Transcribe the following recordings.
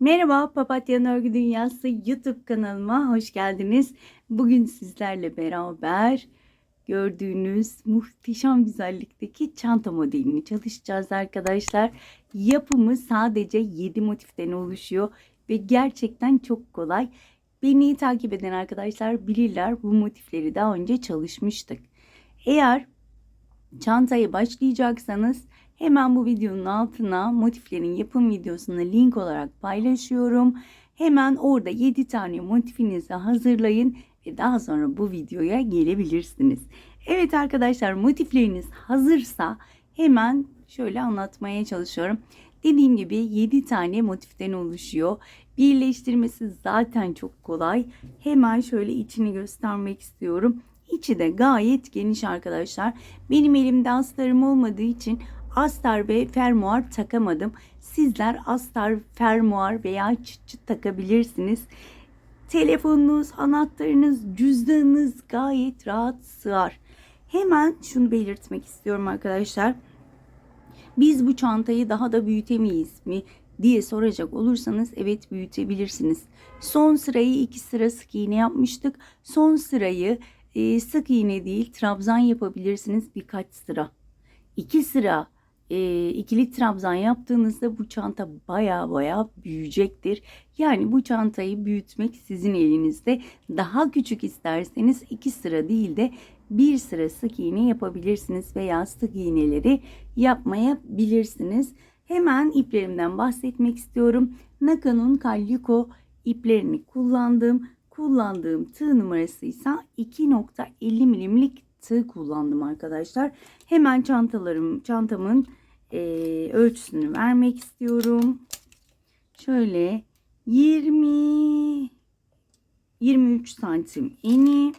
Merhaba Papatya'nın Örgü Dünyası YouTube kanalıma hoş geldiniz. Bugün sizlerle beraber gördüğünüz muhteşem güzellikteki çanta modelini çalışacağız arkadaşlar. Yapımı sadece 7 motiften oluşuyor ve gerçekten çok kolay. Beni takip eden arkadaşlar bilirler bu motifleri daha önce çalışmıştık. Eğer çantayı başlayacaksanız Hemen bu videonun altına motiflerin yapım videosunu link olarak paylaşıyorum. Hemen orada 7 tane motifinizi hazırlayın ve daha sonra bu videoya gelebilirsiniz. Evet arkadaşlar motifleriniz hazırsa hemen şöyle anlatmaya çalışıyorum. Dediğim gibi 7 tane motiften oluşuyor. Birleştirmesi zaten çok kolay. Hemen şöyle içini göstermek istiyorum. İçi de gayet geniş arkadaşlar. Benim elimde astarım olmadığı için astar ve fermuar takamadım. Sizler astar, fermuar veya çıt çıt takabilirsiniz. Telefonunuz, anahtarınız, cüzdanınız gayet rahat sığar. Hemen şunu belirtmek istiyorum arkadaşlar. Biz bu çantayı daha da büyütemeyiz mi diye soracak olursanız evet büyütebilirsiniz. Son sırayı iki sıra sık iğne yapmıştık. Son sırayı e, sık iğne değil trabzan yapabilirsiniz birkaç sıra. İki sıra e, ikili trabzan yaptığınızda bu çanta baya baya büyüyecektir. Yani bu çantayı büyütmek sizin elinizde. Daha küçük isterseniz iki sıra değil de bir sıra sık iğne yapabilirsiniz veya sık iğneleri yapmayabilirsiniz. Hemen iplerimden bahsetmek istiyorum. Naka'nın Calico iplerini kullandım. Kullandığım tığ numarası ise 2.50 milimlik tığ kullandım arkadaşlar. Hemen çantalarım, çantamın e, ölçüsünü vermek istiyorum. Şöyle 20 23 santim eni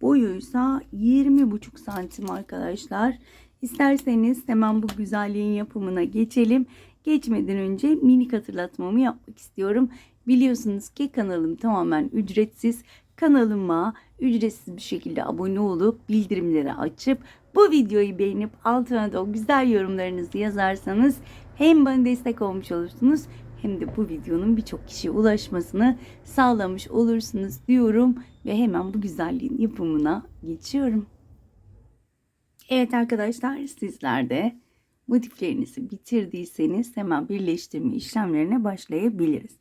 boyuysa 20 buçuk santim arkadaşlar. İsterseniz hemen bu güzelliğin yapımına geçelim. Geçmeden önce minik hatırlatmamı yapmak istiyorum. Biliyorsunuz ki kanalım tamamen ücretsiz. Kanalıma ücretsiz bir şekilde abone olup bildirimleri açıp bu videoyu beğenip altına da o güzel yorumlarınızı yazarsanız hem bana destek olmuş olursunuz hem de bu videonun birçok kişiye ulaşmasını sağlamış olursunuz diyorum ve hemen bu güzelliğin yapımına geçiyorum. Evet arkadaşlar sizler de motiflerinizi bitirdiyseniz hemen birleştirme işlemlerine başlayabiliriz.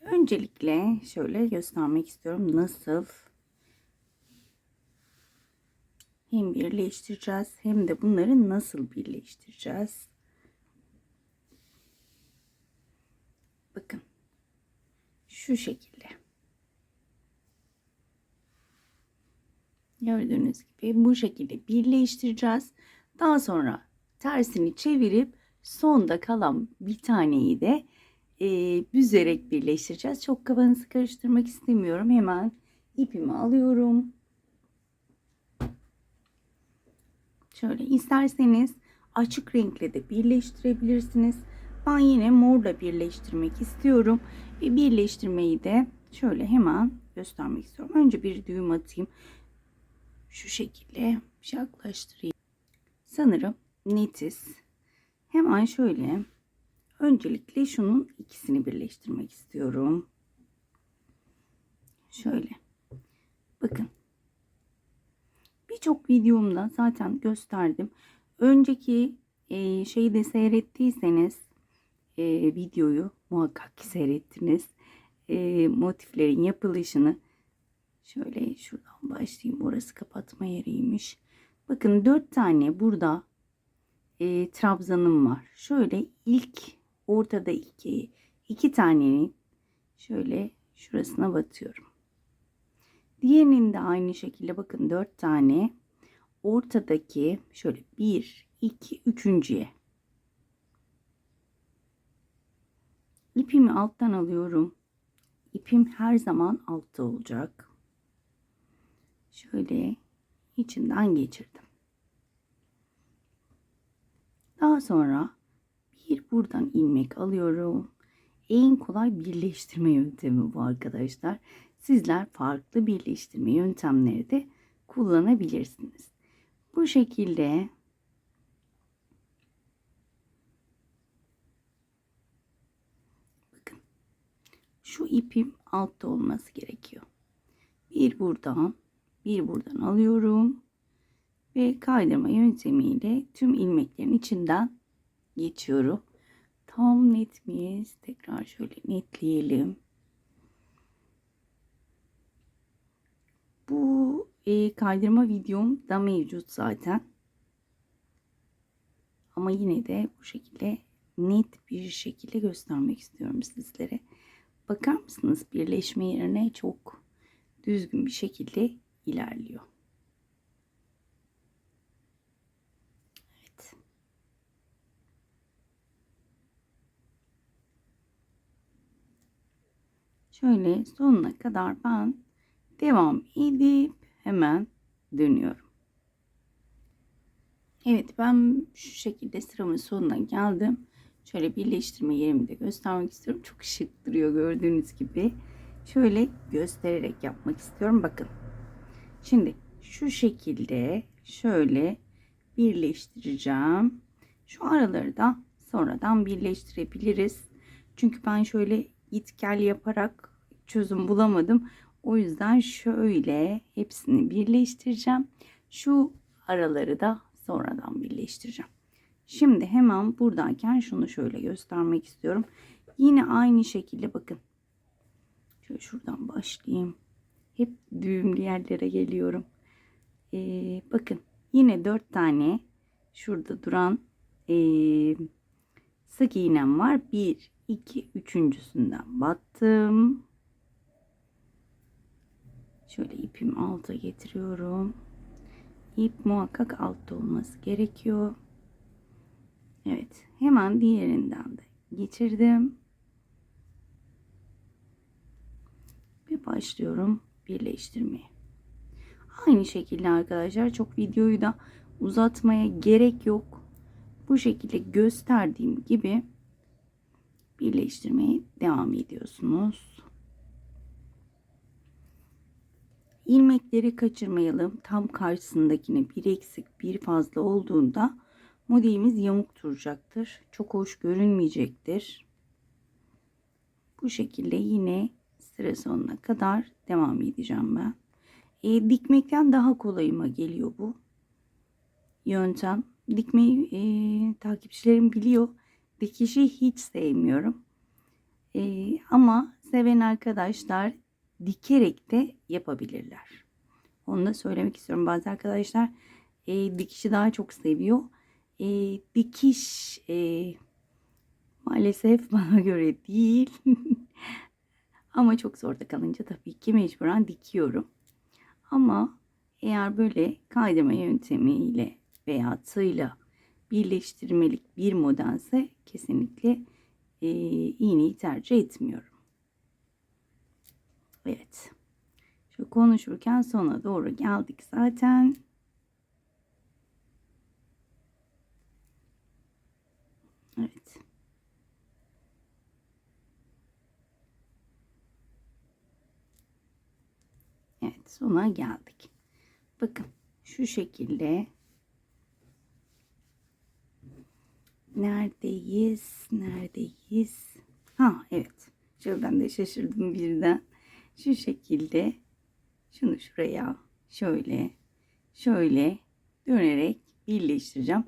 Öncelikle şöyle göstermek istiyorum nasıl hem birleştireceğiz hem de bunları nasıl birleştireceğiz. Bakın şu şekilde. Gördüğünüz gibi bu şekilde birleştireceğiz. Daha sonra tersini çevirip sonda kalan bir taneyi de e, büzerek birleştireceğiz. Çok kafanızı karıştırmak istemiyorum. Hemen ipimi alıyorum. Şöyle isterseniz açık renkle de birleştirebilirsiniz. Ben yine morla birleştirmek istiyorum. Ve birleştirmeyi de şöyle hemen göstermek istiyorum. Önce bir düğüm atayım. Şu şekilde yaklaştırayım. Sanırım netiz. Hemen şöyle öncelikle şunun ikisini birleştirmek istiyorum. Şöyle. Bakın birçok videomda zaten gösterdim. Önceki e, şeyi de seyrettiyseniz e, videoyu muhakkak ki seyrettiniz. E, motiflerin yapılışını şöyle şuradan başlayayım. Orası kapatma yeriymiş. Bakın dört tane burada e, trabzanım var. Şöyle ilk ortada iki, iki tanenin şöyle şurasına batıyorum. Diğerinin de aynı şekilde bakın 4 tane ortadaki şöyle 1 2 üçüncüye ipimi alttan alıyorum. İpim her zaman altta olacak. Şöyle içinden geçirdim. Daha sonra bir buradan ilmek alıyorum. En kolay birleştirme yöntemi bu arkadaşlar sizler farklı birleştirme yöntemleri de kullanabilirsiniz. Bu şekilde bakın şu ipim altta olması gerekiyor. Bir buradan, bir buradan alıyorum ve kaydırma yöntemiyle tüm ilmeklerin içinden geçiyorum. Tam net miyiz? Tekrar şöyle netleyelim. Bu e, kaydırma videom da mevcut zaten. Ama yine de bu şekilde net bir şekilde göstermek istiyorum sizlere. Bakar mısınız? Birleşme yerine çok düzgün bir şekilde ilerliyor. Evet. Şöyle sonuna kadar ben devam edip hemen dönüyorum. Evet ben şu şekilde sıramın sonuna geldim. Şöyle birleştirme yerimi de göstermek istiyorum. Çok şık duruyor gördüğünüz gibi. Şöyle göstererek yapmak istiyorum. Bakın. Şimdi şu şekilde şöyle birleştireceğim. Şu araları da sonradan birleştirebiliriz. Çünkü ben şöyle git gel yaparak çözüm bulamadım. O yüzden şöyle hepsini birleştireceğim. Şu araları da sonradan birleştireceğim. Şimdi hemen buradayken şunu şöyle göstermek istiyorum. Yine aynı şekilde bakın. Şöyle şuradan başlayayım. Hep düğümlü yerlere geliyorum. Ee, bakın yine dört tane şurada duran ee, sık iğnem var. Bir, iki, üçüncüsünden battım. Şöyle ipimi alta getiriyorum. İp muhakkak altta olması gerekiyor. Evet. Hemen diğerinden de geçirdim. Ve başlıyorum birleştirmeye. Aynı şekilde arkadaşlar çok videoyu da uzatmaya gerek yok. Bu şekilde gösterdiğim gibi birleştirmeye devam ediyorsunuz. İlmekleri kaçırmayalım. Tam karşısındakine bir eksik bir fazla olduğunda modelimiz yamuk duracaktır. Çok hoş görünmeyecektir. Bu şekilde yine sıra sonuna kadar devam edeceğim ben. E, dikmekten daha kolayıma geliyor bu yöntem. Dikmeyi e, takipçilerim biliyor. Dikişi hiç sevmiyorum. E, ama seven arkadaşlar dikerek de yapabilirler. Onu da söylemek istiyorum. Bazı arkadaşlar e, dikişi daha çok seviyor. E, dikiş e, maalesef bana göre değil. Ama çok zorda kalınca tabii ki mecburen dikiyorum. Ama eğer böyle kaydırma yöntemiyle veya tığla birleştirmelik bir modelse kesinlikle e, iğneyi tercih etmiyorum. Evet. Şu konuşurken sona doğru geldik zaten. Evet. Evet sona geldik. Bakın şu şekilde neredeyiz? Neredeyiz? Ha evet. Şöyle ben de şaşırdım birden. Şu şekilde şunu şuraya şöyle şöyle dönerek birleştireceğim.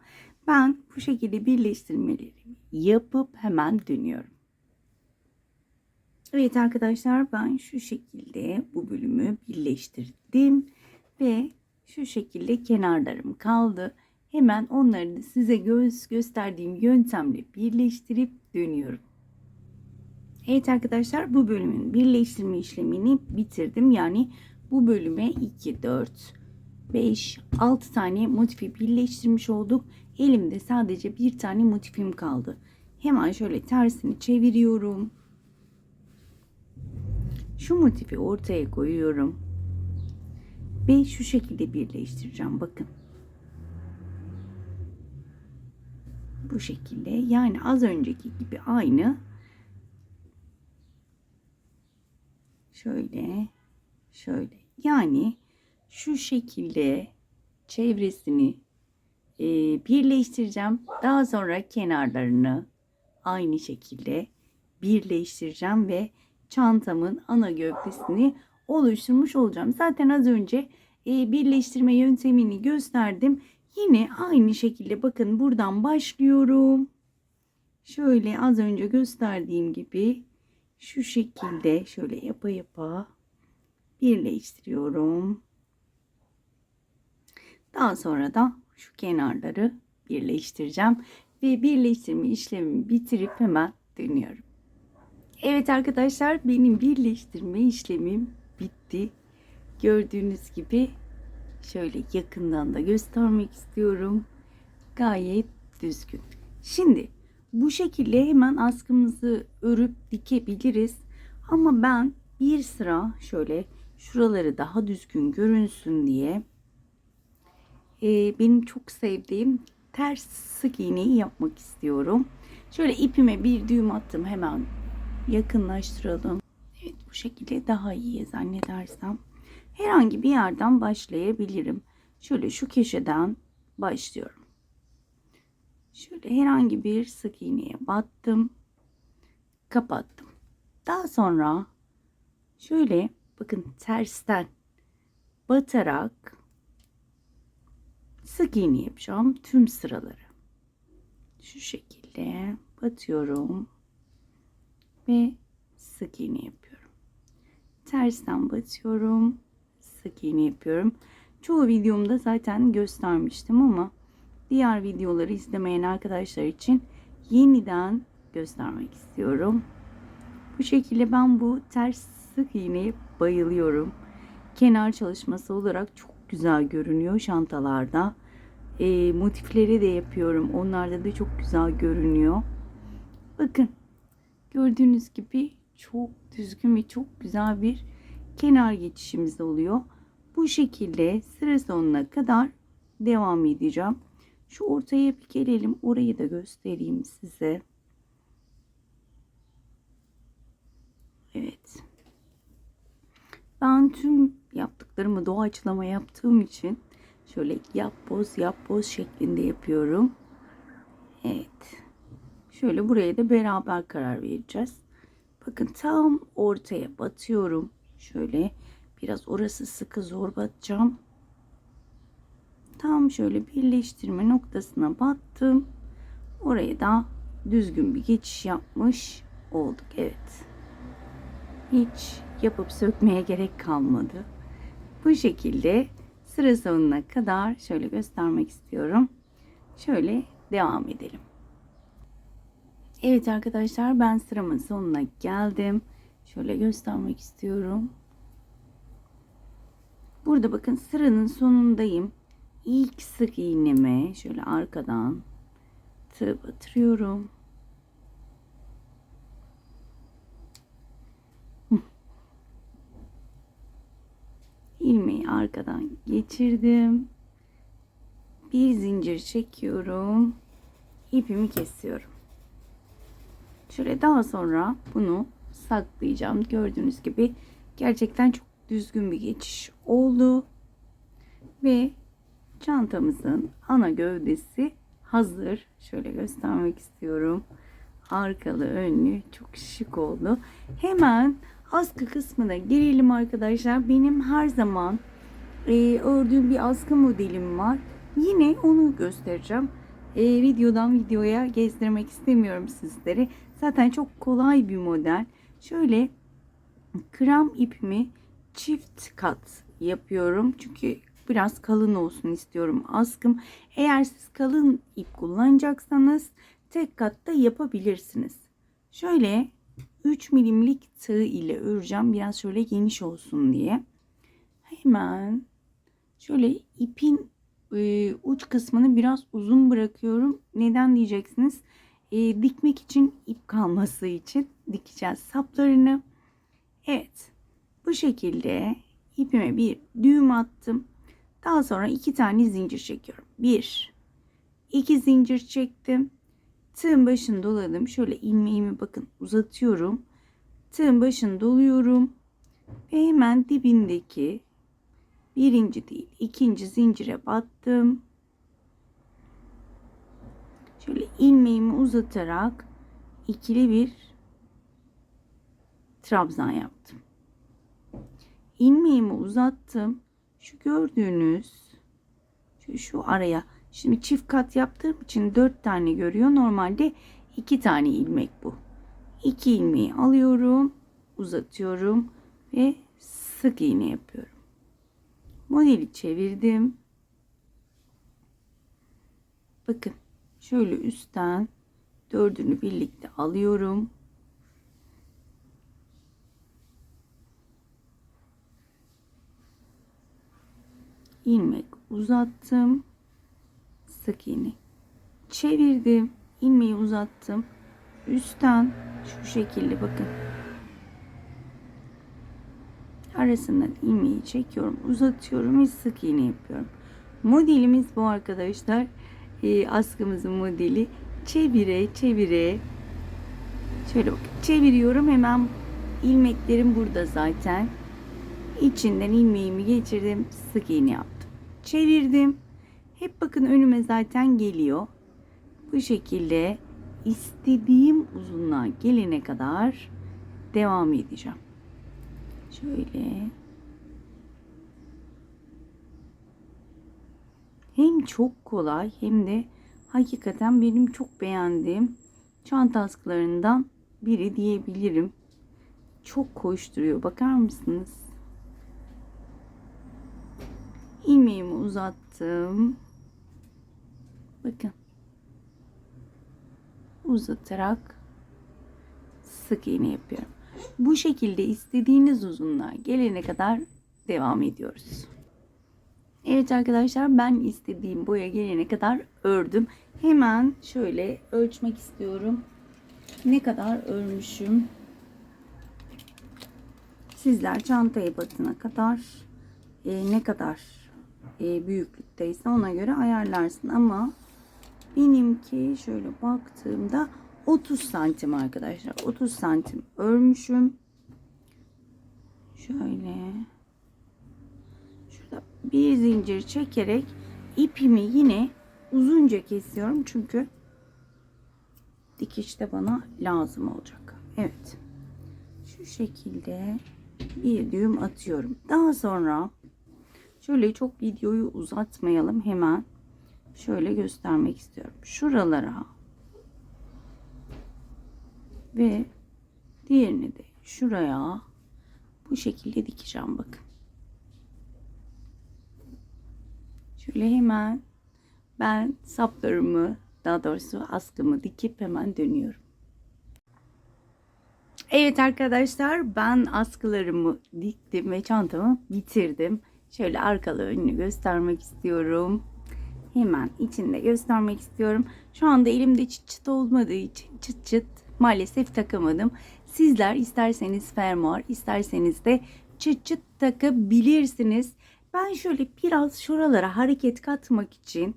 Ben bu şekilde birleştirmelerimi yapıp hemen dönüyorum. Evet arkadaşlar ben şu şekilde bu bölümü birleştirdim ve şu şekilde kenarlarım kaldı. Hemen onları da size göz gösterdiğim yöntemle birleştirip dönüyorum. Evet arkadaşlar bu bölümün birleştirme işlemini bitirdim. Yani bu bölüme 2, 4, 5, 6 tane motifi birleştirmiş olduk. Elimde sadece bir tane motifim kaldı. Hemen şöyle tersini çeviriyorum. Şu motifi ortaya koyuyorum. Ve şu şekilde birleştireceğim. Bakın. Bu şekilde yani az önceki gibi aynı şöyle şöyle yani şu şekilde çevresini e, birleştireceğim daha sonra kenarlarını aynı şekilde birleştireceğim ve çantamın ana gövdesini oluşturmuş olacağım. Zaten az önce e, birleştirme yöntemini gösterdim. Yine aynı şekilde bakın buradan başlıyorum. Şöyle az önce gösterdiğim gibi şu şekilde şöyle yapa yapa birleştiriyorum. Daha sonra da şu kenarları birleştireceğim ve birleştirme işlemimi bitirip hemen dönüyorum. Evet arkadaşlar benim birleştirme işlemim bitti. Gördüğünüz gibi şöyle yakından da göstermek istiyorum. Gayet düzgün. Şimdi bu şekilde hemen askımızı örüp dikebiliriz. Ama ben bir sıra şöyle şuraları daha düzgün görünsün diye e, benim çok sevdiğim ters sık iğneyi yapmak istiyorum. Şöyle ipime bir düğüm attım hemen yakınlaştıralım. Evet bu şekilde daha iyi zannedersem. Herhangi bir yerden başlayabilirim. Şöyle şu köşeden başlıyorum. Şöyle herhangi bir sık iğneye battım. Kapattım. Daha sonra şöyle bakın tersten batarak sık iğne yapacağım tüm sıraları. Şu şekilde batıyorum ve sık iğne yapıyorum. Tersten batıyorum, sık iğne yapıyorum. Çoğu videomda zaten göstermiştim ama diğer videoları izlemeyen arkadaşlar için yeniden göstermek istiyorum. Bu şekilde ben bu ters sık iğneye bayılıyorum. Kenar çalışması olarak çok güzel görünüyor çantalarda. E, motifleri de yapıyorum. Onlarda da çok güzel görünüyor. Bakın gördüğünüz gibi çok düzgün ve çok güzel bir kenar geçişimiz oluyor. Bu şekilde sıra sonuna kadar devam edeceğim. Şu ortaya bir gelelim. Orayı da göstereyim size. Evet. Ben tüm yaptıklarımı doğaçlama yaptığım için şöyle yap boz yap boz şeklinde yapıyorum. Evet. Şöyle buraya da beraber karar vereceğiz. Bakın tam ortaya batıyorum. Şöyle biraz orası sıkı zor batacağım. Tam şöyle birleştirme noktasına battım. Oraya da düzgün bir geçiş yapmış olduk. Evet. Hiç yapıp sökmeye gerek kalmadı. Bu şekilde sıra sonuna kadar şöyle göstermek istiyorum. Şöyle devam edelim. Evet arkadaşlar ben sıramın sonuna geldim. Şöyle göstermek istiyorum. Burada bakın sıranın sonundayım. İlk sık iğneme şöyle arkadan tığ batırıyorum. ilmeği arkadan geçirdim. Bir zincir çekiyorum. ipimi kesiyorum. Şöyle daha sonra bunu saklayacağım. Gördüğünüz gibi gerçekten çok düzgün bir geçiş oldu. Ve çantamızın ana gövdesi hazır. Şöyle göstermek istiyorum. Arkalı önlü çok şık oldu. Hemen askı kısmına girelim arkadaşlar. Benim her zaman e, ördüğüm bir askı modelim var. Yine onu göstereceğim. E, videodan videoya gezdirmek istemiyorum sizleri. Zaten çok kolay bir model. Şöyle krem ipimi çift kat yapıyorum. Çünkü biraz kalın olsun istiyorum askım. Eğer siz kalın ip kullanacaksanız tek katta yapabilirsiniz. Şöyle 3 milimlik tığ ile öreceğim. Biraz şöyle geniş olsun diye. Hemen şöyle ipin e, uç kısmını biraz uzun bırakıyorum. Neden diyeceksiniz? E, dikmek için ip kalması için dikeceğiz saplarını. Evet. Bu şekilde ipime bir düğüm attım. Daha sonra iki tane zincir çekiyorum. Bir, iki zincir çektim. Tığın başını doladım. Şöyle ilmeğimi bakın uzatıyorum. Tığın başını doluyorum. Ve hemen dibindeki birinci değil ikinci zincire battım. Şöyle ilmeğimi uzatarak ikili bir trabzan yaptım. İlmeğimi uzattım. Şu gördüğünüz şu, şu araya şimdi çift kat yaptığım için 4 tane görüyor. Normalde 2 tane ilmek bu. 2 ilmeği alıyorum, uzatıyorum ve sık iğne yapıyorum. Modeli çevirdim. Bakın şöyle üstten dördünü birlikte alıyorum. İlmek uzattım. Sık iğne. Çevirdim. ilmeği uzattım. Üstten şu şekilde bakın. Arasından ilmeği çekiyorum. Uzatıyorum ve sık iğne yapıyorum. Modelimiz bu arkadaşlar. Ee, askımızın modeli. Çevire çevire. Şöyle bakın. Çeviriyorum. Hemen ilmeklerim burada zaten. İçinden ilmeğimi geçirdim. Sık iğne yaptım. Çevirdim. Hep bakın önüme zaten geliyor. Bu şekilde istediğim uzunluğa gelene kadar devam edeceğim. Şöyle. Hem çok kolay hem de hakikaten benim çok beğendiğim çanta askılarından biri diyebilirim. Çok koşturuyor. Bakar mısınız? İlmeğimi uzattım. Bakın. Uzatarak sık iğne yapıyorum. Bu şekilde istediğiniz uzunluğa gelene kadar devam ediyoruz. Evet arkadaşlar ben istediğim boya gelene kadar ördüm. Hemen şöyle ölçmek istiyorum. Ne kadar örmüşüm. Sizler çantaya batına kadar e, ne kadar e, büyüklükteyse ona göre ayarlarsın. Ama benimki şöyle baktığımda 30 santim arkadaşlar 30 santim örmüşüm. Şöyle şurada bir zincir çekerek ipimi yine uzunca kesiyorum çünkü dikişte bana lazım olacak. Evet şu şekilde bir düğüm atıyorum. Daha sonra Şöyle çok videoyu uzatmayalım. Hemen şöyle göstermek istiyorum. Şuralara ve diğerini de şuraya bu şekilde dikeceğim bakın. Şöyle hemen ben saplarımı daha doğrusu askımı dikip hemen dönüyorum. Evet arkadaşlar ben askılarımı diktim ve çantamı bitirdim. Şöyle arkalı önünü göstermek istiyorum. Hemen içinde göstermek istiyorum. Şu anda elimde çıt çıt olmadığı için çıt çıt maalesef takamadım. Sizler isterseniz fermuar isterseniz de çıt çıt takabilirsiniz. Ben şöyle biraz şuralara hareket katmak için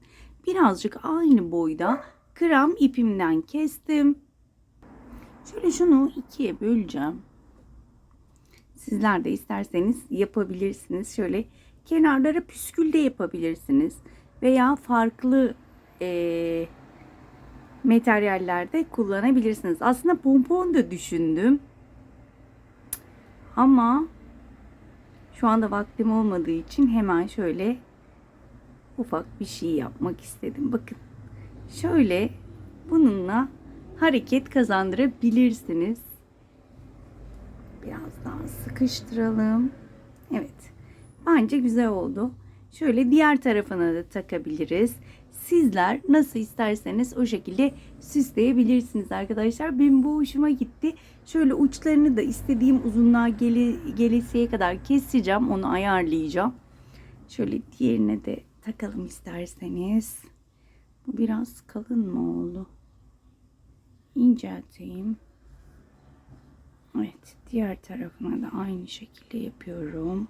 birazcık aynı boyda gram ipimden kestim. Şöyle şunu ikiye böleceğim. Sizler de isterseniz yapabilirsiniz. Şöyle kenarlara püskül de yapabilirsiniz. Veya farklı e, materyallerde kullanabilirsiniz. Aslında pompon da düşündüm. Ama şu anda vaktim olmadığı için hemen şöyle ufak bir şey yapmak istedim. Bakın şöyle bununla hareket kazandırabilirsiniz. Biraz daha sıkıştıralım. Evet. Bence güzel oldu. Şöyle diğer tarafına da takabiliriz. Sizler nasıl isterseniz o şekilde süsleyebilirsiniz arkadaşlar. Benim bu hoşuma gitti. Şöyle uçlarını da istediğim uzunluğa gele, gelesiye kadar keseceğim. Onu ayarlayacağım. Şöyle diğerine de takalım isterseniz. Bu biraz kalın mı oldu? İncelteyim. Evet, diğer tarafına da aynı şekilde yapıyorum.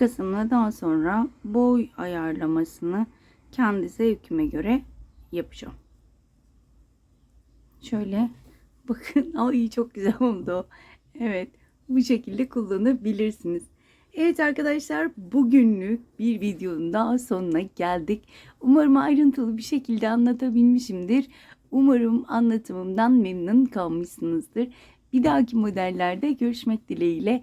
Makasımla daha sonra boy ayarlamasını kendi zevkime göre yapacağım. Şöyle bakın ay çok güzel oldu. Evet bu şekilde kullanabilirsiniz. Evet arkadaşlar bugünlük bir videonun daha sonuna geldik. Umarım ayrıntılı bir şekilde anlatabilmişimdir. Umarım anlatımımdan memnun kalmışsınızdır. Bir dahaki modellerde görüşmek dileğiyle.